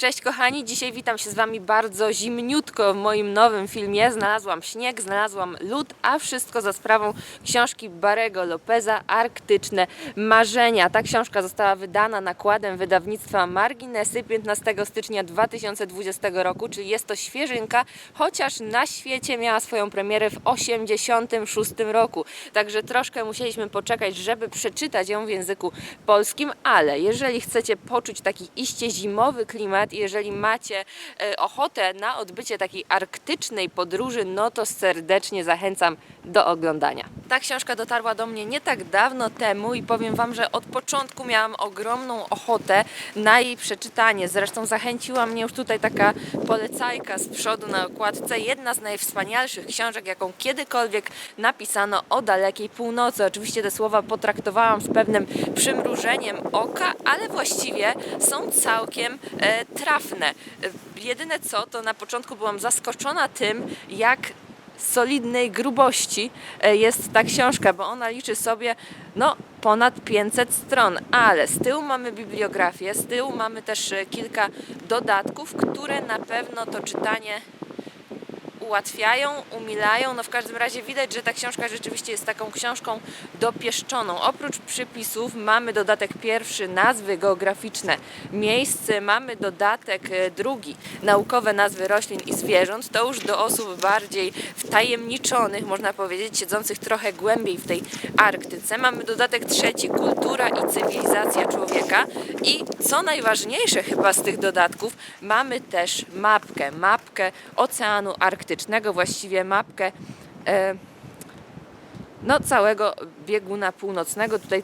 Cześć kochani, dzisiaj witam się z Wami bardzo zimniutko w moim nowym filmie. Znalazłam śnieg, znalazłam lód, a wszystko za sprawą książki Barego Lopeza Arktyczne Marzenia. Ta książka została wydana nakładem wydawnictwa Marginesy 15 stycznia 2020 roku, czyli jest to świeżynka, chociaż na świecie miała swoją premierę w 86 roku. Także troszkę musieliśmy poczekać, żeby przeczytać ją w języku polskim, ale jeżeli chcecie poczuć taki iście zimowy klimat, i jeżeli macie e, ochotę na odbycie takiej arktycznej podróży, no to serdecznie zachęcam do oglądania. Ta książka dotarła do mnie nie tak dawno temu i powiem Wam, że od początku miałam ogromną ochotę na jej przeczytanie. Zresztą zachęciła mnie już tutaj taka polecajka z przodu na okładce. Jedna z najwspanialszych książek, jaką kiedykolwiek napisano o dalekiej północy. Oczywiście te słowa potraktowałam z pewnym przymrużeniem oka, ale właściwie są całkiem e, trafne. Jedyne co, to na początku byłam zaskoczona tym, jak solidnej grubości e, jest ta książka, bo ona liczy sobie no, ponad 500 stron, ale z tyłu mamy bibliografię, z tyłu mamy też e, kilka dodatków, które na pewno to czytanie ułatwiają, umilają. No w każdym razie widać, że ta książka rzeczywiście jest taką książką dopieszczoną. Oprócz przypisów mamy dodatek pierwszy, nazwy geograficzne miejsc, mamy dodatek e, drugi, naukowe nazwy roślin i zwierząt. To już do osób bardziej wtajemniczonych, można powiedzieć, siedzących trochę głębiej w tej Arktyce. Mamy dodatek trzeci, kultura i cywilizacja człowieka. I co najważniejsze chyba z tych dodatków, mamy też mapkę, mapkę Oceanu Arktycznego, właściwie mapkę e, no, całego bieguna północnego, tutaj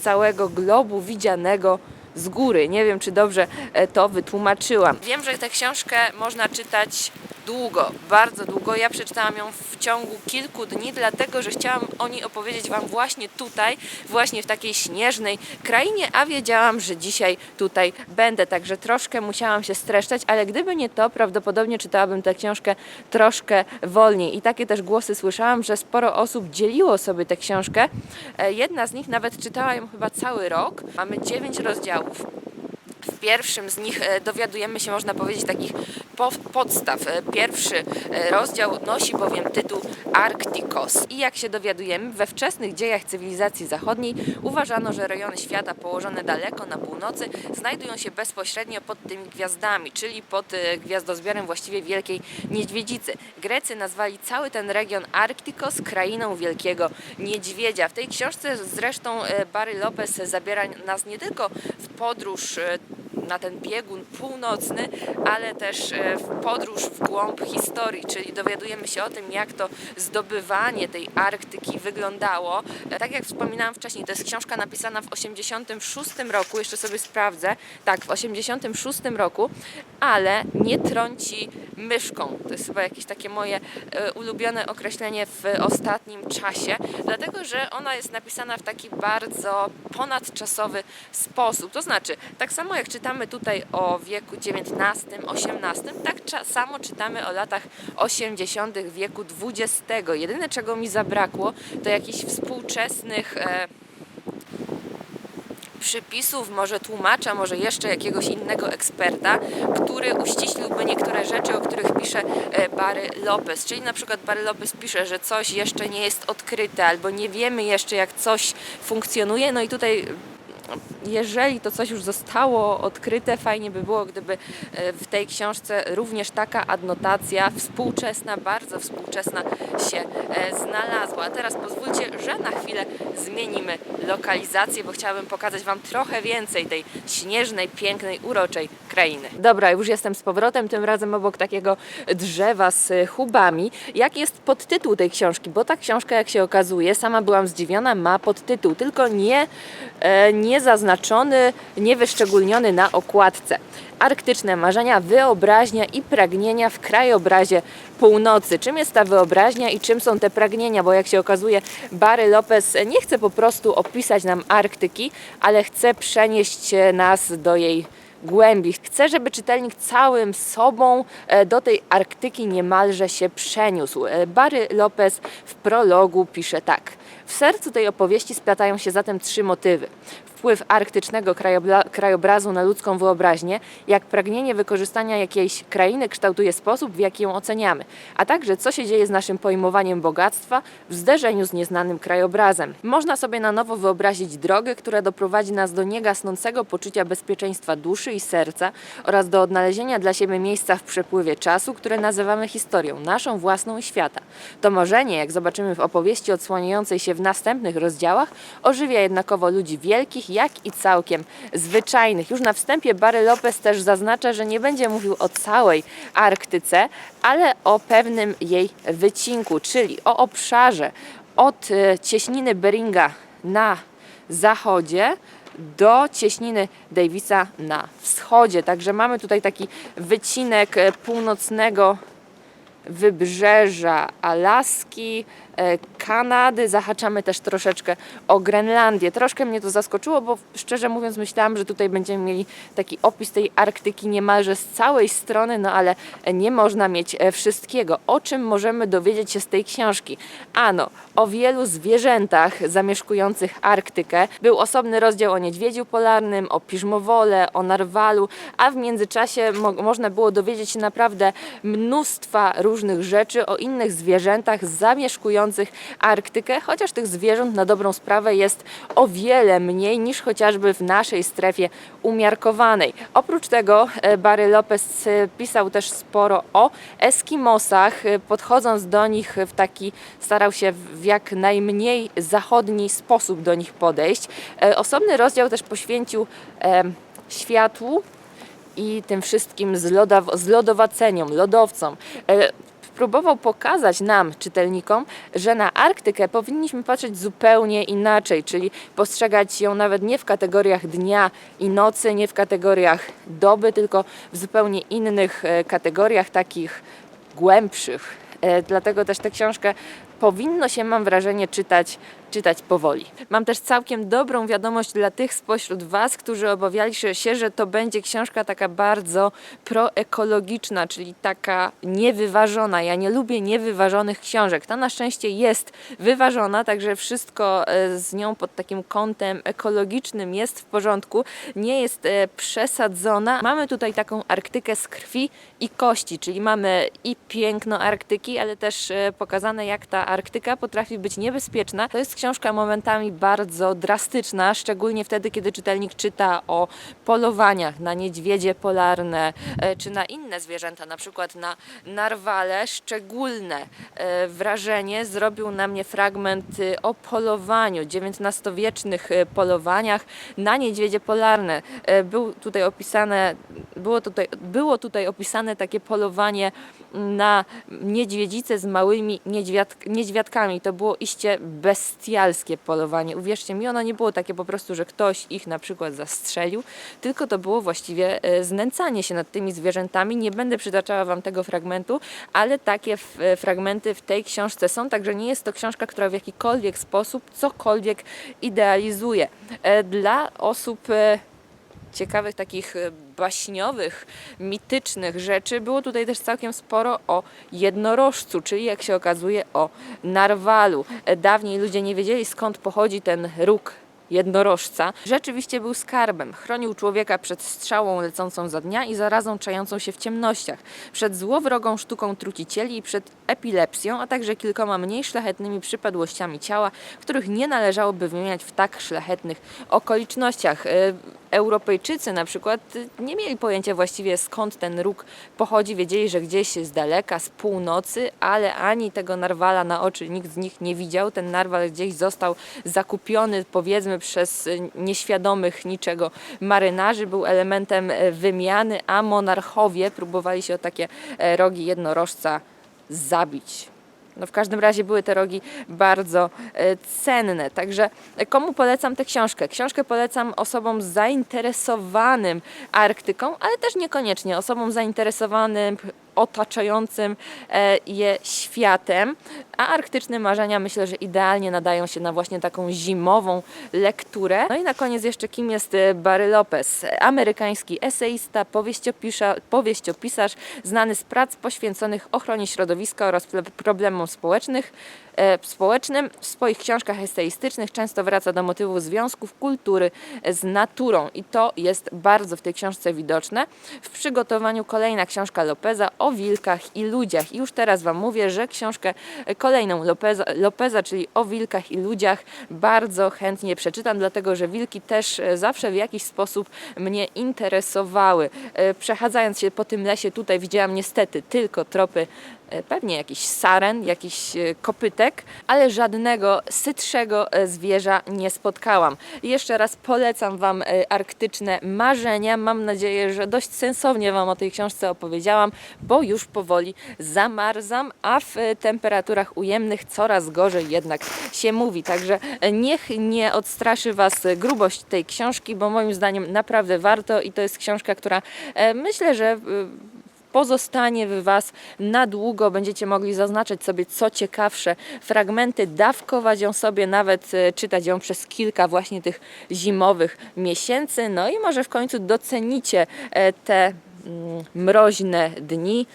całego globu widzianego z góry. Nie wiem, czy dobrze e, to wytłumaczyłam. Wiem, że tę książkę można czytać długo, bardzo długo. Ja przeczytałam ją w ciągu kilku dni, dlatego że chciałam o niej opowiedzieć Wam właśnie tutaj, właśnie w takiej śnieżnej krainie, a wiedziałam, że dzisiaj tutaj będę, także troszkę musiałam się streszczać, ale gdyby nie to, prawdopodobnie czytałabym tę książkę troszkę wolniej. I takie też głosy słyszałam, że sporo osób dzieliło sobie tę książkę. E, Jedna z nich nawet czytała ją chyba cały rok. Mamy dziewięć rozdziałów. W pierwszym z nich e, dowiadujemy się, można powiedzieć, takich po- podstaw. E, Pierwszy e, rozdział nosi bowiem tytuł Arktikos. I jak się dowiadujemy, we wczesnych dziejach cywilizacji zachodniej uważano, że rejony świata położone daleko na północy znajdują się bezpośrednio pod tymi gwiazdami, czyli pod gwiazdozbiorem właściwie Wielkiej Niedźwiedzicy. Grecy nazwali cały ten region Arktikos krainą Wielkiego Niedźwiedzia. W tej książce zresztą Barry Lopez zabiera nas nie tylko w podróż na ten biegun północny, ale też e, w podróż w głąb historii, czyli dowiadujemy się o tym, jak to zdobywanie tej Arktyki wyglądało. E, Tak jak wspominałam wcześniej, to jest książka napisana w 86 roku, jeszcze sobie sprawdzę, tak, w 86 roku, ale nie trąci myszką. To jest chyba jakieś takie moje e, ulubione określenie w ostatnim czasie, dlatego że ona jest napisana w taki bardzo ponadczasowy sposób. To znaczy, tak samo jak czytamy tutaj o wieku XIX, XVIII, tak samo czytamy o latach 80. wieku XX. Jedyne czego mi zabrakło, to jakichś współczesnych. E, przypisów, może tłumacza, może jeszcze jakiegoś innego eksperta, który uściśliłby niektóre rzeczy, o których pisze e, Barry Lopez. Czyli na przykład Barry Lopez pisze, że coś jeszcze nie jest odkryte, albo nie wiemy jeszcze jak coś funkcjonuje. No i tutaj jeżeli to coś już zostało odkryte, fajnie by było, gdyby e, w tej książce również taka adnotacja współczesna, bardzo współczesna się e, znalazła. A teraz pozwólcie, że na chwilę zmienimy lokalizację, bo chciałabym pokazać Wam trochę więcej tej śnieżnej, pięknej, uroczej krainy. Dobra, już jestem z powrotem, tym razem obok takiego drzewa z chubami. Jaki jest podtytuł tej książki? Bo ta książka, jak się okazuje, sama byłam zdziwiona, ma podtytuł, tylko nie, e, nie zaznaczony, nie wyszczególniony na okładce. Arktyczne marzenia, wyobraźnia i pragnienia w krajobrazie północy. Czym jest ta wyobraźnia i czym są te pragnienia? Bo jak się okazuje, Barry Lopez nie chce po prostu opisać nam Arktyki, ale chce przenieść nas do jej głębi. Chcę, żeby czytelnik całym sobą e, do tej Arktyki niemalże się przeniósł. E, Barry Lopez w prologu pisze tak. W sercu tej opowieści splatają się zatem trzy motywy. Wpływ arktycznego krajobrazu na ludzką wyobraźnię, jak pragnienie wykorzystania jakiejś krainy kształtuje sposób, w jaki ją oceniamy, a także co się dzieje z naszym pojmowaniem bogactwa w zderzeniu z nieznanym krajobrazem. Można sobie na nowo wyobrazić drogę, która doprowadzi nas do niegasnącego poczucia bezpieczeństwa duszy i serca oraz do odnalezienia dla siebie miejsca w przepływie czasu, które nazywamy historią, naszą własną i świata. To marzenie, jak zobaczymy w opowieści odsłaniającej się w następnych rozdziałach, ożywia jednakowo ludzi wielkich, jak i całkiem zwyczajnych. Już na wstępie Barry Lopez też zaznacza, że nie będzie mówił o całej Arktyce, ale o pewnym jej wycinku, czyli o obszarze od e, cieśniny Beringa na zachodzie do cieśniny Davisa na wschodzie. Także mamy tutaj taki wycinek e, północnego wybrzeża Alaski, e, Kanady, zahaczamy też troszeczkę o Grenlandię. Troszkę mnie to zaskoczyło, bo szczerze mówiąc myślałam, że tutaj będziemy mieli taki opis tej Arktyki niemalże z całej strony, no ale nie można mieć e, wszystkiego. O czym możemy dowiedzieć się z tej książki? Ano, o wielu zwierzętach zamieszkujących Arktykę. Był osobny rozdział o niedźwiedziu polarnym, o piżmowole, o narwalu, a w międzyczasie mo- można było dowiedzieć się naprawdę mnóstwa różnych rzeczy o innych zwierzętach zamieszkujących Arktykę, chociaż tych zwierząt na dobrą sprawę jest o wiele mniej niż chociażby w naszej strefie umiarkowanej. Oprócz tego e, Barry Lopez e, pisał też sporo o Eskimosach, e, podchodząc do nich w taki, starał się w jak najmniej zachodni sposób do nich podejść. E, Osobny rozdział też poświęcił em, światłu i tym wszystkim zlodowaceniom, lodowcom. E, Próbował pokazać nam, czytelnikom, że na Arktykę powinniśmy patrzeć zupełnie inaczej, czyli postrzegać ją nawet nie w kategoriach dnia i nocy, nie w kategoriach doby, tylko w zupełnie innych e, kategoriach, takich głębszych. E, Dlatego też tę książkę powinno się, mam wrażenie, czytać, czytać powoli. Mam też całkiem dobrą wiadomość dla tych spośród Was, którzy obawiali się, że to będzie książka taka bardzo proekologiczna, czyli taka niewyważona. Ja nie lubię niewyważonych książek. Ta na szczęście jest wyważona, także wszystko e, z nią pod takim kątem ekologicznym jest w porządku. Nie jest e, przesadzona. Mamy tutaj taką Arktykę z krwi i kości, czyli mamy i piękno Arktyki, ale też e, pokazane, jak ta Arktyka potrafi być niebezpieczna. To jest książka momentami bardzo drastyczna, szczególnie wtedy, kiedy czytelnik czyta o polowaniach na niedźwiedzie polarne e, czy na inne zwierzęta, na przykład na narwale. Szczególne e, wrażenie zrobił na mnie fragment y, o polowaniu, XIX-wiecznych y, polowaniach na niedźwiedzie polarne. E, Był tutaj opisane, było tutaj, było tutaj opisane takie polowanie na niedźwiedzice z małymi niedźwiad, niedźwiadkami. To było iście bestialskie polowanie. Uwierzcie mi, ono nie było takie po prostu, że ktoś ich na przykład zastrzelił, tylko to było właściwie e, znęcanie się nad tymi zwierzętami. Nie będę przytaczała Wam tego fragmentu, ale takie e, fragmenty w tej książce są, także nie jest to książka, która w jakikolwiek sposób cokolwiek idealizuje. E, Dla osób ciekawych, takich e, baśniowych, mitycznych rzeczy. Było tutaj też całkiem sporo o jednorożcu, czyli jak się okazuje o narwalu. E, Dawniej ludzie nie wiedzieli skąd pochodzi ten róg jednorożca. Rzeczywiście był skarbem. Chronił człowieka przed strzałą lecącą za dnia i zarazą czającą się w ciemnościach, przed złowrogą sztuką trucicieli i przed epilepsją, a także kilkoma mniej szlachetnymi przypadłościami ciała, których nie należałoby wymieniać w tak szlachetnych okolicznościach. Europejczycy na przykład nie mieli pojęcia właściwie skąd ten róg pochodzi. Wiedzieli, że gdzieś z daleka, z północy, ale ani tego narwala na oczy nikt z nich nie widział. Ten narwal gdzieś został zakupiony, powiedzmy, przez nieświadomych niczego marynarzy. Był elementem wymiany, a monarchowie próbowali się o takie e, rogi jednorożca zabić. No w każdym razie były te rogi bardzo e, cenne. Także e, komu polecam tę książkę? Książkę polecam osobom zainteresowanym Arktyką, ale też niekoniecznie osobom zainteresowanym otaczającym e, je światem. A arktyczne marzenia myślę, że idealnie nadają się na właśnie taką zimową lekturę. No i na koniec jeszcze kim jest e, Barry Lopez? Amerykański eseista, powieściopisarz, znany z prac poświęconych ochronie środowiska oraz problemom społecznych. E, społecznym. W swoich książkach eseistycznych często wraca do motywów związków kultury z naturą i to jest bardzo w tej książce widoczne. W przygotowaniu kolejna książka Lopeza o wilkach i ludziach. I już teraz Wam mówię, że książkę kolejną Lopeza, Lopeza, czyli o wilkach i ludziach, bardzo chętnie przeczytam, dlatego że wilki też e, zawsze w jakiś sposób mnie interesowały. E, Przechadzając się po tym lesie, tutaj widziałam niestety tylko tropy e, pewnie jakiś saren, jakiś kopytek, ale żadnego sytszego zwierza nie spotkałam. Jeszcze raz polecam Wam arktyczne marzenia. Mam nadzieję, że dość sensownie Wam o tej książce opowiedziałam, bo już powoli zamarzam, a w temperaturach ujemnych coraz gorzej jednak się mówi. Także niech nie odstraszy Was grubość tej książki, bo moim zdaniem naprawdę warto i to jest książka, która e, myślę, że pozostanie w Was na długo. Będziecie mogli zaznaczać sobie co ciekawsze fragmenty, dawkować ją sobie, nawet e, czytać ją przez kilka właśnie tych zimowych miesięcy. No i może w końcu docenicie e, te mroźne dni.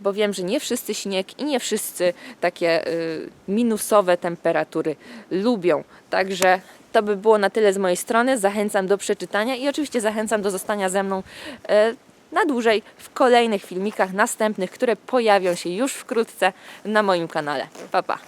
Bo wiem, że nie wszyscy śnieg i nie wszyscy takie y, minusowe temperatury lubią. Także to by było na tyle z mojej strony. Zachęcam do przeczytania i oczywiście zachęcam do zostania ze mną e, na dłużej w kolejnych filmikach następnych, które pojawią się już wkrótce na moim kanale. Pa, pa.